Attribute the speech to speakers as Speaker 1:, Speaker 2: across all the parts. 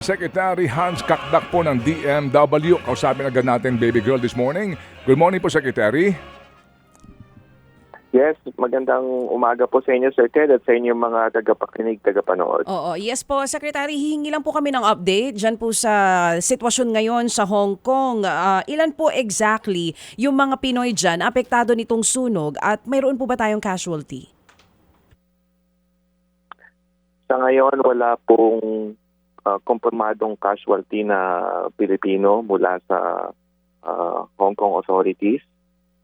Speaker 1: Secretary Hans Kakdak po ng DMW. Kausapin agad natin baby girl this morning. Good morning po, Secretary.
Speaker 2: Yes, magandang umaga po sa inyo, Sir Ted, at sa inyong mga tagapakinig, tagapanood.
Speaker 3: Oo, yes po. Secretary, hihingi lang po kami ng update dyan po sa sitwasyon ngayon sa Hong Kong. Ah, ilan po exactly yung mga Pinoy dyan apektado nitong sunog at mayroon po ba tayong casualty?
Speaker 2: Sa ngayon, wala pong uh, kumpirmadong casualty na Pilipino mula sa ah, Hong Kong authorities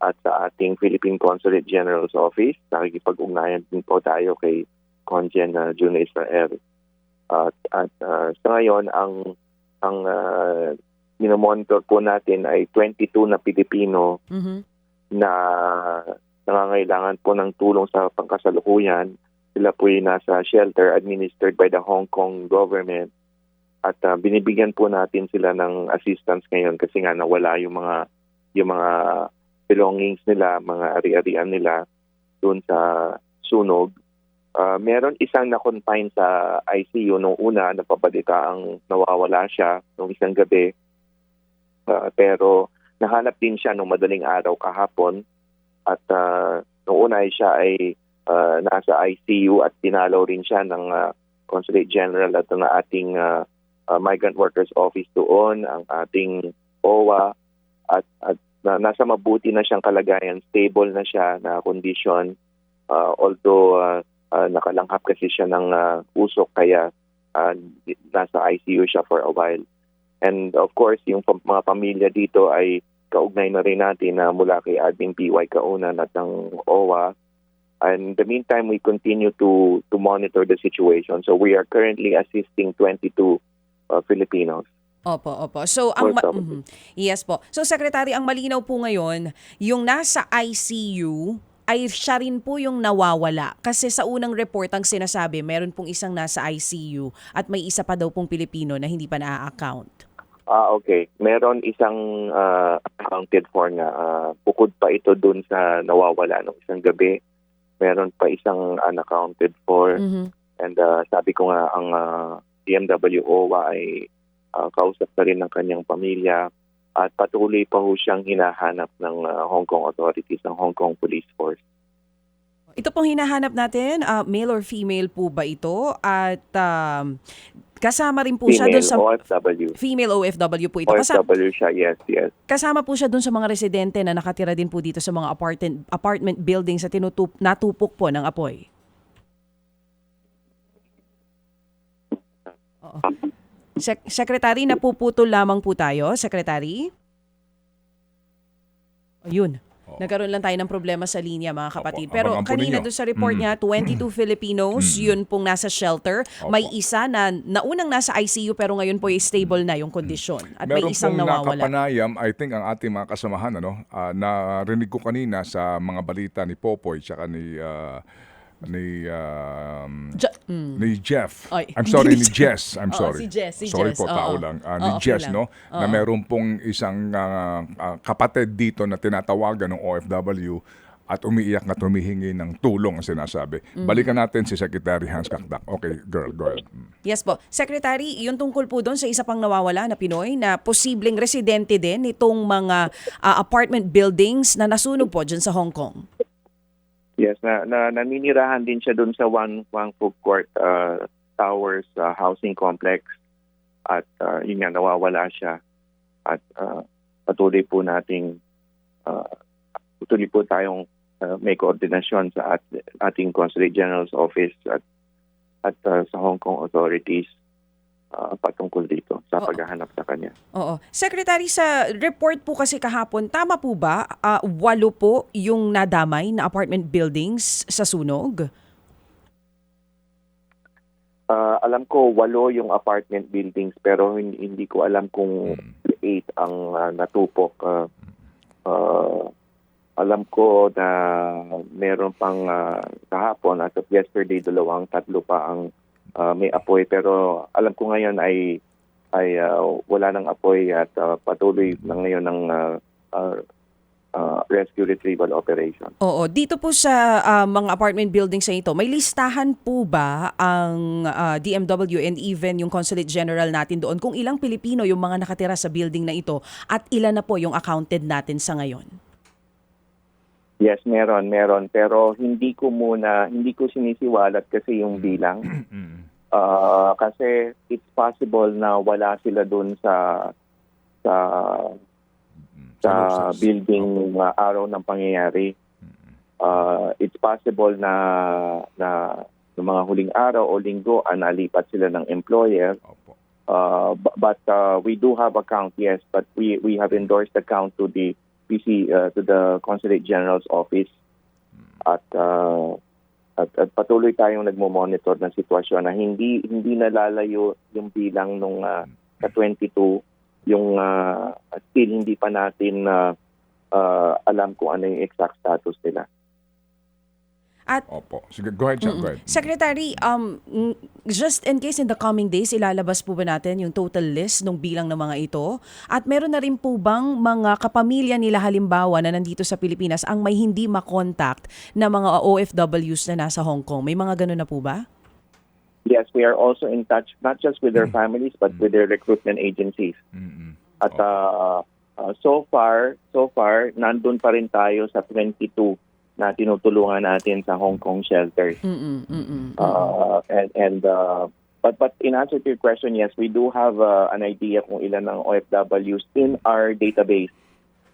Speaker 2: at sa ating Philippine Consulate General's Office. Nakikipag-ugnayan din po tayo kay Conjen uh, June Israel. At, at ah, sa ngayon, ang ang uh, minomonitor po natin ay 22 na Pilipino
Speaker 3: Mhm.
Speaker 2: na nangangailangan po ng tulong sa pangkasalukuyan. Sila po ay nasa shelter administered by the Hong Kong government at ah, binibigyan po natin sila ng assistance ngayon kasi nga nawala yung mga yung mga belongings nila, mga ari-arian nila doon sa sunog. Ah, meron isang na-confine sa ICU nung una, napabalita ang nawawala siya nung isang gabi. Ah, pero nahanap din siya nung madaling araw kahapon at uh, noong una ay siya ay ah, nasa ICU at tinalaw rin siya ng ah, Consulate General at ng ating ah, ah, Migrant Workers Office doon, ang ating OWA at, at na, nasa mabuti na siyang kalagayan, stable na siya na condition Ah, although ah, ah, nakalanghap kasi siya ng ah, usok kaya di- nasa ICU siya for a while. And of course, yung mga pamilya dito ay kaugnay na rin natin na mula kay Admin PY Kaunan at ng OWA. And in the meantime, we continue to to monitor the situation. So we are currently assisting 22 uh, Filipinos.
Speaker 3: Opo, opo. So, ang ma- Mhm. Yes po. So, Secretary, ang malinaw po ngayon, yung nasa ICU ay siya rin po yung nawawala. Kasi sa unang report ang sinasabi, meron pong isang nasa ICU at may isa pa daw pong Pilipino na hindi pa na-account.
Speaker 2: Ah, okay. Meron isang uh, accounted for na uh, bukod pa ito dun sa nawawala ng isang gabi. Meron pa isang unaccounted for.
Speaker 3: Mhm.
Speaker 2: And uh, sabi ko nga, ang uh, DMW OWA ay uh, kausap na rin ng kanyang pamilya at patuloy pa ho siyang hinahanap ng uh, Hong Kong authorities, ng Hong Kong Police Force.
Speaker 3: Ito pong hinahanap natin, ah, male or female po ba ito? At um, kasama rin po siya
Speaker 2: Female
Speaker 3: doon sa...
Speaker 2: OFW.
Speaker 3: Female OFW po ito. Kasama,
Speaker 2: OFW siya, yes, yes.
Speaker 3: kasama po siya doon sa mga residente na nakatira din po dito sa mga apartment, apartment buildings sa tinutup, natupok po ng apoy. Sek- Secretary, napuputol lamang po tayo. Secretary? Ayun.
Speaker 1: Oo.
Speaker 3: Nagkaroon lang tayo ng problema sa linya mga kapatid.
Speaker 1: Opo,
Speaker 3: Pero
Speaker 1: abangan po
Speaker 3: kanina
Speaker 1: ninyo.
Speaker 3: doon sa report
Speaker 1: Mm.
Speaker 3: niya, 22 Filipinos, yun pong nasa shelter.
Speaker 1: Opo.
Speaker 3: May isa na naunang nasa ICU pero ngayon po ay stable na yung kondisyon. At may
Speaker 1: Meron
Speaker 3: isang
Speaker 1: pong
Speaker 3: nawawala.
Speaker 1: nakapanayam, I think ang ating mga kasamahan, ano, ah, narinig ko kanina sa mga balita ni Popoy tsaka ni ah, ni um,
Speaker 3: Ja- mm.
Speaker 1: ni Jeff.
Speaker 3: Ay,
Speaker 1: I'm sorry,
Speaker 3: ni
Speaker 1: Jess. I'm
Speaker 3: Oo,
Speaker 1: sorry.
Speaker 3: si Jess, si
Speaker 1: sorry
Speaker 3: Jess,
Speaker 1: po,
Speaker 3: oo.
Speaker 1: tao lang. Ah, ni
Speaker 3: Oo, okay
Speaker 1: Jess,
Speaker 3: lang.
Speaker 1: no? Na
Speaker 3: Oo.
Speaker 1: meron pong isang ah, ah, kapatid dito na tinatawagan ng OFW at umiiyak na tumihingi ng tulong ang sinasabi.
Speaker 3: Mm.
Speaker 1: Balikan natin si Secretary Hans Kakdak. Okay, girl, go ahead. Mm.
Speaker 3: Yes po. Secretary, yung tungkol po doon sa isa pang nawawala na Pinoy na posibleng residente din nitong mga ah, apartment buildings na nasunog po dyan sa Hong Kong.
Speaker 2: Yes, na, na naninirahan din siya doon sa Wang Wang Food Court uh, Towers uh, housing complex. At uh, yun nga nawawala siya. At uh, patuloy po nating uh, patuloy po tayong uh, may koordinasyon sa at, ating Consulate General's Office at at uh, sa Hong Kong authorities uh, patungkol dito sa
Speaker 3: Oo.
Speaker 2: paghahanap sa kanya.
Speaker 3: Oo. Secretary, sa report po kasi kahapon, tama po ba ah, walo po yung nadamay na apartment buildings sa sunog?
Speaker 2: Uh, alam ko walo yung apartment buildings pero hindi, hindi ko alam kung eight ang uh, natupok. Uh, uh, alam ko na meron pang uh, kahapon of yesterday dalawang tatlo pa ang uh, may apoy pero alam ko ngayon ay ay uh, wala nang apoy at uh, patuloy na ngayon ng uh, uh, uh, rescue retrieval operation.
Speaker 3: Oo, dito po sa ah, mga apartment buildings sa ito, may listahan po ba ang ah, DMW and even yung Consulate General natin doon kung ilang Pilipino yung mga nakatira sa building na ito at ilan na po yung accounted natin sa ngayon?
Speaker 2: Yes, meron, meron. Pero hindi ko muna, hindi ko sinisiwalat kasi yung bilang. Ah, kasi it's possible na wala sila doon sa sa sa
Speaker 1: Sa-
Speaker 2: building uh, araw ng pangyayari. Uh, it's possible na na ng mga huling araw o linggo ah, nalipat sila ng employer. Uh, bu- but uh, we do have account, yes, but we we have endorsed account to the PC uh, to the Consulate General's office. At uh, at, at patuloy tayong nagmo-monitor ng sitwasyon na hindi hindi nalalayo yung bilang nung uh, sa 22 yung uh, still hindi pa natin uh, uh, alam kung ano yung exact status nila.
Speaker 3: At
Speaker 1: Opo. Sige, go ahead, Chuck. Go ahead.
Speaker 3: Secretary, um, just in case in the coming days, ilalabas po ba natin yung total list ng bilang ng mga ito? At meron na rin po bang mga kapamilya nila halimbawa na nandito sa Pilipinas ang may hindi makontakt na mga OFWs na nasa Hong Kong? May mga ganun na po ba?
Speaker 2: Yes, we are also in touch not just with their families but with their recruitment agencies.
Speaker 1: Mm-mm.
Speaker 2: At uh, uh, so far, so far nandun pa rin tayo sa 22 na tinutulungan natin sa Hong Kong shelter.
Speaker 3: Mm-mm, mm-mm.
Speaker 2: Uh, and and uh, but but in answer to your question, yes, we do have uh, an idea kung ilan ng OFWs in our database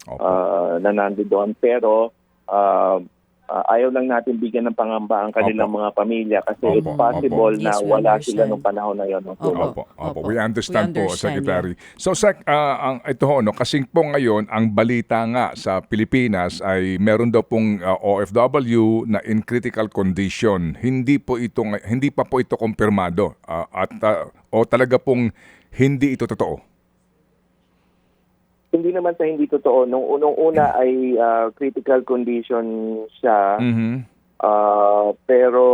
Speaker 1: Opo.
Speaker 2: uh, na nandun doon. Pero uh, uh, ayaw lang natin bigyan ng pangamba ang kanilang
Speaker 1: Opo.
Speaker 2: mga pamilya kasi
Speaker 1: Opo,
Speaker 2: it's possible
Speaker 3: opo.
Speaker 2: na
Speaker 3: Yes,
Speaker 2: wala sila
Speaker 3: understand.
Speaker 2: nung panahon na yon. No?
Speaker 3: Opo.
Speaker 1: Opo, opo.
Speaker 3: Opo.
Speaker 1: We understand,
Speaker 3: We
Speaker 1: po,
Speaker 3: understand,
Speaker 1: Secretary. So, Sec, ah, ang, ito ho, no, kasing po ngayon, ang balita nga sa Pilipinas ay meron daw pong ah, OFW na in critical condition. Hindi po ito, hindi pa po ito kumpirmado. Ah, at, ah, o talaga pong hindi ito totoo.
Speaker 2: Hindi naman sa hindi totoo. Nung unang-una ay uh, critical condition siya.
Speaker 1: Mhm.
Speaker 2: Uh, pero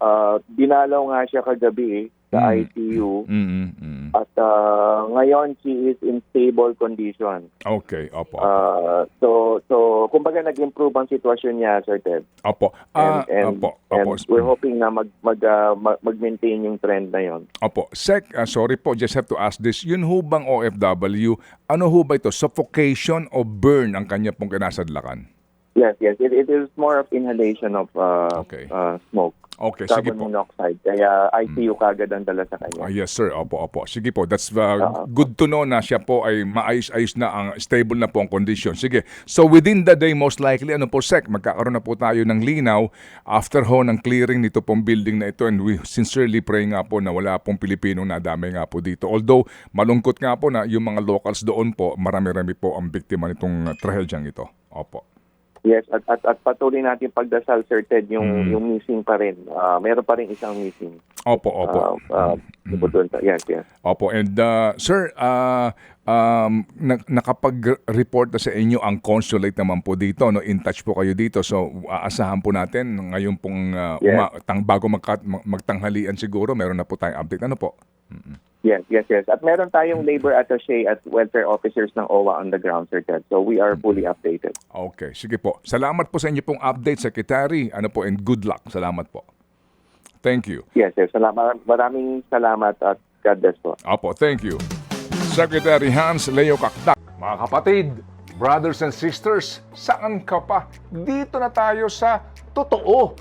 Speaker 2: uh, dinalaw nga siya kagabi eh, sa
Speaker 1: Mm.
Speaker 2: ICU.
Speaker 1: Mhm, mhm.
Speaker 2: At uh, ngayon, she is in stable condition.
Speaker 1: Okay, opo. opo.
Speaker 2: Uh, so, so kumbaga nag-improve ang sitwasyon niya, Sir Ted.
Speaker 1: Opo.
Speaker 2: And,
Speaker 1: Ah,
Speaker 2: and,
Speaker 1: opo,
Speaker 2: and
Speaker 1: opo.
Speaker 2: we're hoping na mag, mag, uh, mag, mag-maintain yung trend na yon.
Speaker 1: Opo. Sec, ah, sorry po, just have to ask this. Yun ho bang OFW, ano ho ba ito? Suffocation o burn ang kanya pong kinasadlakan?
Speaker 2: Yes, yes. It, it is more of inhalation of uh,
Speaker 1: Okay.
Speaker 2: uh, smoke.
Speaker 1: Okay, sige
Speaker 2: Carbon
Speaker 1: po.
Speaker 2: monoxide. Kaya ICU kagad ang dala sa kanya.
Speaker 1: Ah, yes sir, opo, opo. Sige po, that's uh,
Speaker 2: Oo.
Speaker 1: good to know na siya po ay maayos-ayos na ang stable na po ang condition. Sige, so within the day most likely, ano po sec, magkakaroon na po tayo ng linaw after ho ng clearing nito pong building na ito and we sincerely pray nga po na wala pong Pilipinong nadamay nga po dito. Although malungkot nga po na yung mga locals doon po, marami-rami po ang biktima nitong uh, trahedyang ito. Opo.
Speaker 2: Yes, at, at, at patuloy natin pagdasal, Sir Ted, yung,
Speaker 1: Mm.
Speaker 2: yung missing pa rin. Ah, meron pa rin isang missing.
Speaker 1: Opo, opo.
Speaker 2: Bukod doon sa- yes, yes.
Speaker 1: Opo, and uh, sir, uh, um, na- nakapag-report na sa inyo ang consulate naman po dito, no? In touch po kayo dito. So, aasahan po natin ngayon pong uh,
Speaker 2: Yes.
Speaker 1: uma- tang, bago magka- mag- magtanghalian siguro, meron na po tayong update. Ano po?
Speaker 2: Yes, yes, yes. At meron tayong labor attaché at welfare officers ng OWA on the ground, Sir Ted. So we are fully updated.
Speaker 1: Okay, sige po. Salamat po sa inyo pong update, Secretary. Ano po, and good luck. Salamat po. Thank you.
Speaker 2: Yes, yes. Salamat, maraming salamat at God bless po.
Speaker 1: Opo, thank you. Secretary Hans Leo Kakdak. Mga kapatid, brothers and sisters, saan ka pa? Dito na tayo sa totoo.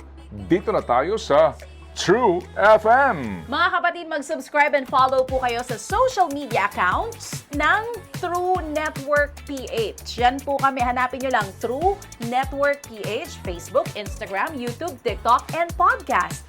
Speaker 1: Dito na tayo sa True FM.
Speaker 4: Mga kapatid, mag-subscribe and follow po kayo sa social media accounts ng True Network PH. Yan po kami. Hanapin nyo lang True Network PH, Facebook, Instagram, YouTube, TikTok, and podcast.